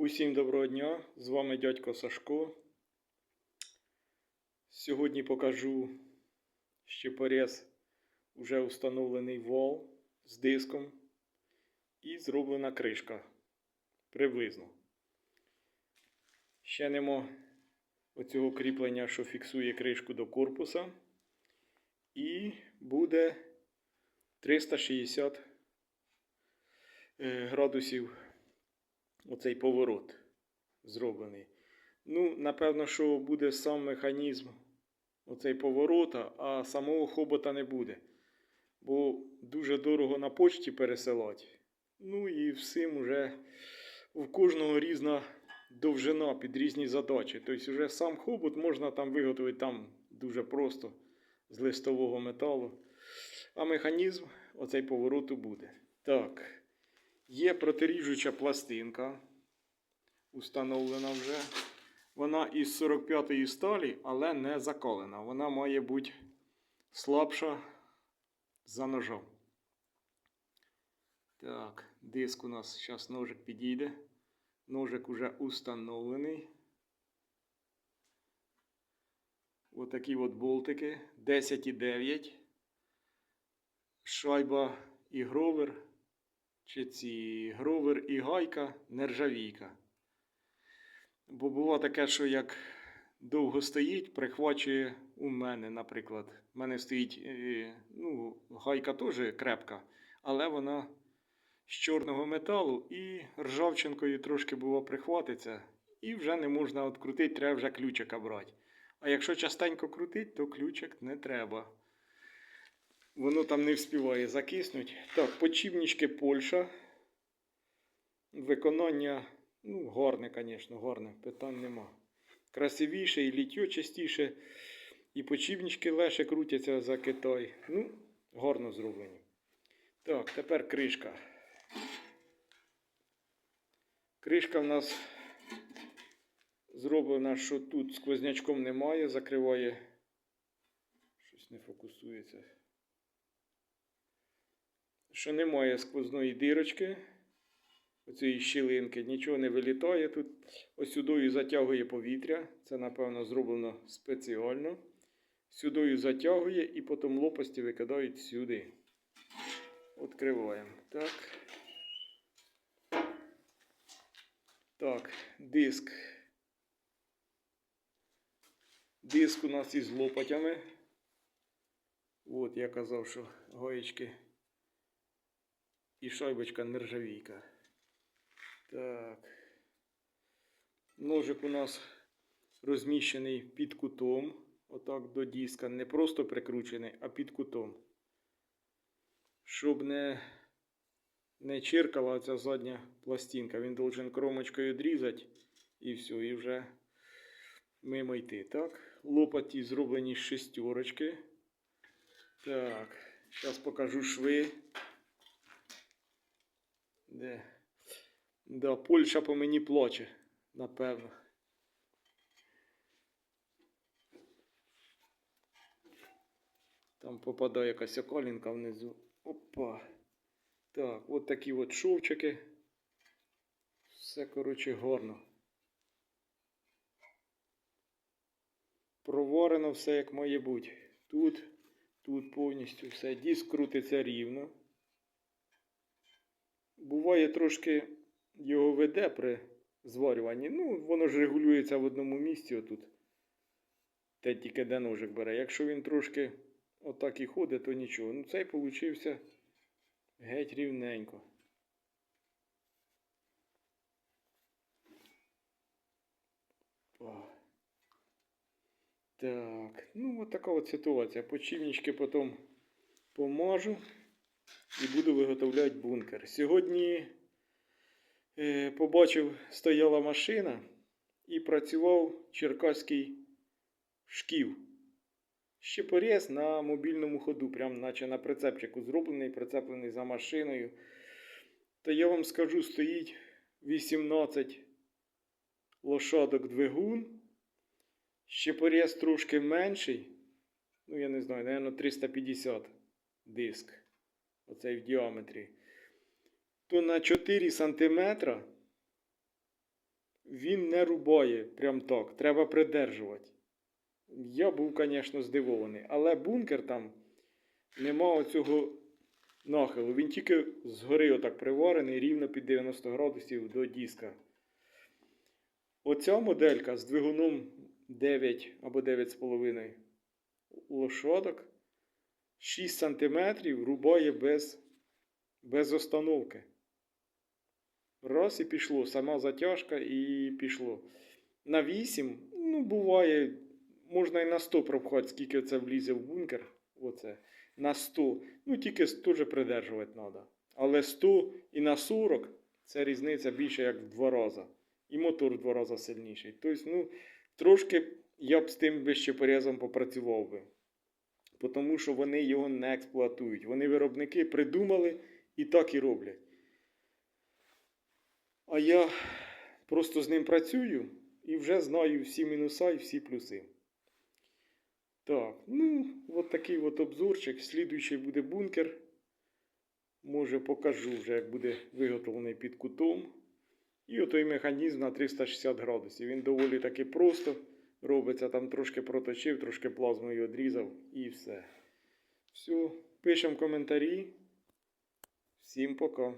Усім доброго дня! З вами дядько Сашко. Сьогодні покажу щепорез вже установлений вал з диском і зроблена кришка приблизно. Ще нема оцього кріплення, що фіксує кришку до корпуса. І буде 360 е, градусів оцей поворот зроблений. Ну, напевно, що буде сам механізм оцей поворота, а самого хобота не буде. Бо дуже дорого на почті пересилати. Ну і всім уже в кожного різна довжина під різні задачі. Тобто, вже сам хобот можна там виготовити там дуже просто з листового металу. А механізм оцей повороту буде. Так. Є протиріжуча пластинка, установлена вже. Вона із 45-ї сталі, але не закалена. Вона має бути слабша за ножом. Так, диск у нас зараз ножик підійде. Ножик уже установлений. Отакі от болтики. 10,9. Шайба і гровер чи ці гровер і гайка нержавійка. Бо було таке, що як довго стоїть, прихвачує у мене, наприклад. У мене стоїть е, ну, гайка теж крепка, але вона з чорного металу і ржавчинкою трошки було прихватиться, і вже не можна відкрутити, треба вже ключика брати. А якщо частенько крутить, то ключик не треба. Воно там не вспіває закиснути. Так, почівнички Польща. Виконання, ну, гарне, звісно, гарне, питань нема. Красивіше і літьо частіше. І почівнички легше крутяться за Китай. Ну, гарно зроблені. Так, тепер кришка. Кришка в нас зроблена, що тут сквознячком немає, закриває. Щось не фокусується що немає сквозної дирочки, оцієї щілинки, нічого не вилітає тут. Ось сюдою затягує повітря. Це, напевно, зроблено спеціально. Сюдою затягує і потім лопасті викидають сюди. Відкриваємо. Так. Так, диск. Диск у нас із лопатями. От я казав, що гаєчки і шайбочка нержавійка. Так. Ножик у нас розміщений під кутом. Отак до диска. Не просто прикручений, а під кутом. Щоб не не чиркала ця задня пластинка. Він должен кромочкою дрізати і все, і вже мимо йти. Так. Лопаті зроблені з шестерочки. Так, зараз покажу шви. Де? Да, Польща по мені плаче, напевно. Там попадає якась околінка внизу. Опа. Так, от такі от шовчики. Все, коротше, гарно. Проварено все як має бути. Тут, тут повністю все. Диск крутиться рівно. Буває трошки його веде при зварюванні. Ну, воно ж регулюється в одному місці отут. Те тільки де ножик бере. Якщо він трошки отак і ходить, то нічого. Ну цей получився геть рівненько. О. Так, ну от така от ситуація. Почівнички потім помажу і буду виготовляти бункер. Сьогодні е, побачив, стояла машина і працював черкаський шків. Щепорез на мобільному ходу, прям наче на прицепчику зроблений, прицеплений за машиною. Та я вам скажу, стоїть 18 лошадок двигун. Щепорез трошки менший. Ну, я не знаю, наверное, 350 диск оцей в діаметрі, то на 4 см він не рубає прям так. Треба придержувати. Я був, звісно, здивований. Але бункер там нема оцього нахилу. Він тільки згори отак приварений рівно під 90 градусів до диска. Оця моделька з двигуном 9 або 9,5 лошадок 6 см рубає без, без остановки. Раз і пішло. Сама затяжка і пішло. На 8, ну, буває, можна і на 100 пропхати, скільки це влізе в бункер. Оце. На 100. Ну, тільки теж придержувати треба. Але 100 і на 40 це різниця більше як в два рази. І мотор в два рази сильніший. Тобто, ну, трошки я б з тим ще порізом попрацював би. Тому що вони його не експлуатують. Вони виробники придумали і так і роблять. А я просто з ним працюю і вже знаю всі мінуса і всі плюси. Так, ну, от такий от обзорчик. Слідуючий буде бункер. Може покажу вже, як буде виготовлений під кутом. І отой механізм на 360 градусів. Він доволі таки просто робиться. Там трошки проточив, трошки плазмою відрізав і все. Все, пишемо коментарі. Всім пока.